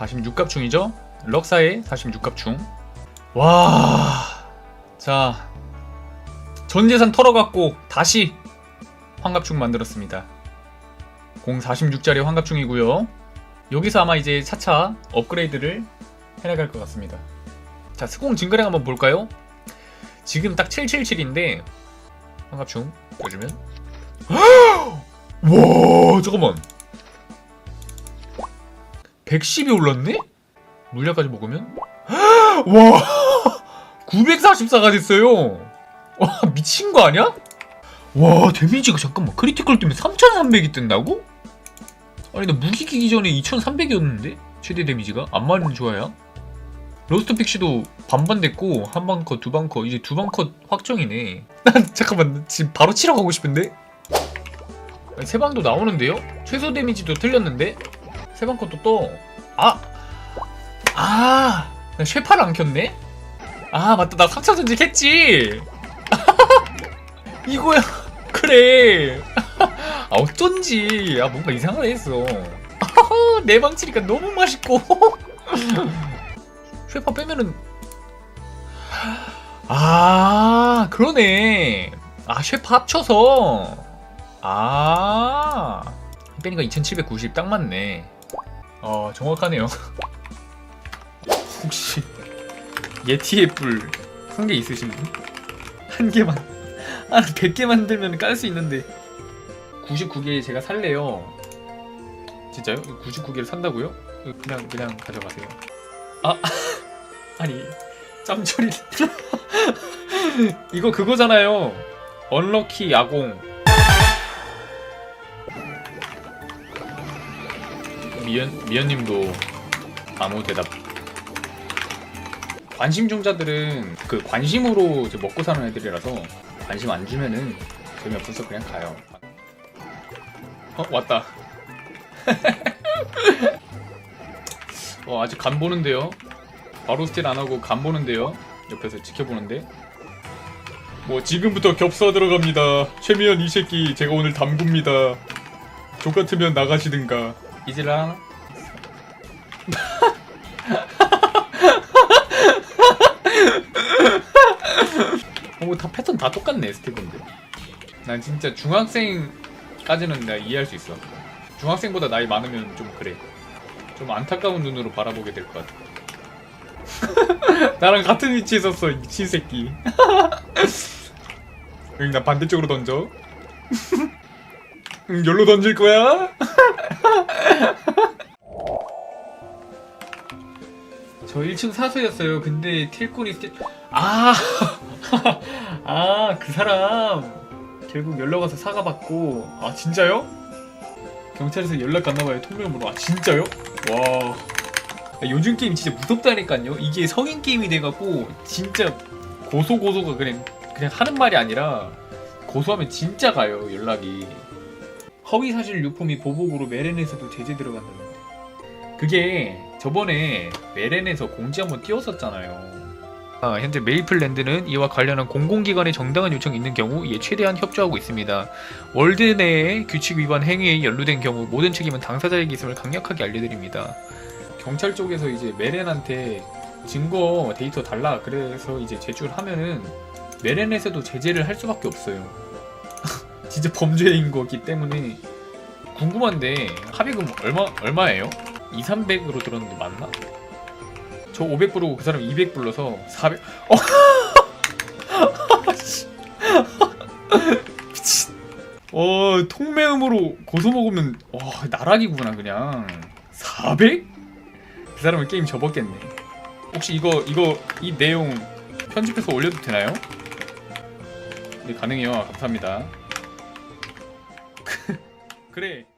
46갑충이죠? 럭사의 46갑충. 와. 자. 전 예산 털어갖고 다시 환갑충 만들었습니다. 공 46짜리 환갑충이고요. 여기서 아마 이제 차차 업그레이드를 해나갈 것 같습니다. 자, 스공 증거량 한번 볼까요? 지금 딱 777인데 환갑충 보여주면 와 잠깐만 110이 올랐네? 물약까지 먹으면 와 944가 됐어요 와 미친 거 아니야? 와 데미지가 잠깐만 크리티컬 뜨면 3300이 뜬다고? 아니 나 무기 끼기 전에 2300이었는데 최대 데미지가 안 맞는 좋아요 로스트 픽시도 반반 됐고 한 방 컷, 두 방 컷, 이제 두 방 컷 확정이네. 난 잠깐만 지금 바로 치러 가고 싶은데. 세 방도 나오는데요? 최소 데미지도 틀렸는데 세방 컷도 또 아, 아, 나 쉐파를 안 켰네. 아 맞다, 나 상처 전직 했지. 이거야, 그래. 아 어쩐지, 아 뭔가 이상하다 했어. 내 방치니까 너무 맛있고. 쉐파 빼면은. 아 그러네. 아 쉐파 합쳐서. 아. 빼니까 2790 딱 맞네 어 정확하네요. 혹시 예티의 뿔 한 개 있으신 분? 한 개만. 한 100개 만들면 깔 수 있는데. 99개 제가 살래요. 진짜요? 99개를 산다고요? 그냥 그냥 가져가세요. 아 아니 짬처리. 이거 그거잖아요. 언럭키 야공 미연 미연님도 아무 대답 관심 종자들은 그 관심으로 이제 먹고 사는 애들이라서 관심 안 주면은 재미없어서 그냥 가요 어 왔다 어 아직 간 보는데요 바로 스틸 안 하고 간 보는데요. 옆에서 지켜보는데. 뭐 지금부터 겹사 들어갑니다. 최미연 이 새끼 제가 오늘 담굽니다. 족 같으면 나가시든가. 이지라. 어, 뭐다 패턴 다 똑같네 스티븐데. 난 진짜 중학생까지는 내가 이해할 수 있어. 중학생보다 나이 많으면 좀 그래. 좀 안타까운 눈으로 바라보게 될 것 같아. 나랑 같은 위치에 있었어 이 미친 새끼 응, 나 반대쪽으로 던져 응, 열로 던질 거야? 저 1층 사수였어요 근데 틸꾼이 아! 아, 그 사람 결국 연락 와서 사과 받고 아 진짜요? 경찰에서 연락 갔나봐요 통명으로 아 진짜요? 와 야, 요즘 게임 진짜 무섭다니까요. 이게 성인 게임이 돼갖고 진짜 고소 고소가 그냥 그냥 하는 말이 아니라 고소하면 진짜 가요 연락이. 허위 사실 유품이 보복으로 메렌에서도 제재 들어간다는데. 그게 저번에 메렌에서 공지 한번 띄웠었잖아요. 아, 현재 메이플랜드는 이와 관련한 공공기관의 정당한 요청이 있는 경우 이에 최대한 협조하고 있습니다. 월드 내의 규칙 위반 행위에 연루된 경우 모든 책임은 당사자에게 있음을 강력하게 알려드립니다. 경찰 쪽에서 이제 메렌한테 증거 데이터 달라 그래서 이제 제출을 하면은 메렌에서도 제재를 할 수밖에 없어요. 진짜 범죄인 거기 때문에 궁금한데 합의금 얼마 얼마예요? 2, 300으로 들었는데 맞나? 저 500 부르고 그 사람 200 불러서 400 어. 씨. 미친. 어 통매음으로 고소 먹으면 와 나락이구나 그냥 400? 그 사람은 게임 접었겠네. 혹시 이거 이거 이 내용 편집해서 올려도 되나요? 네 가능해요. 감사합니다. 그래.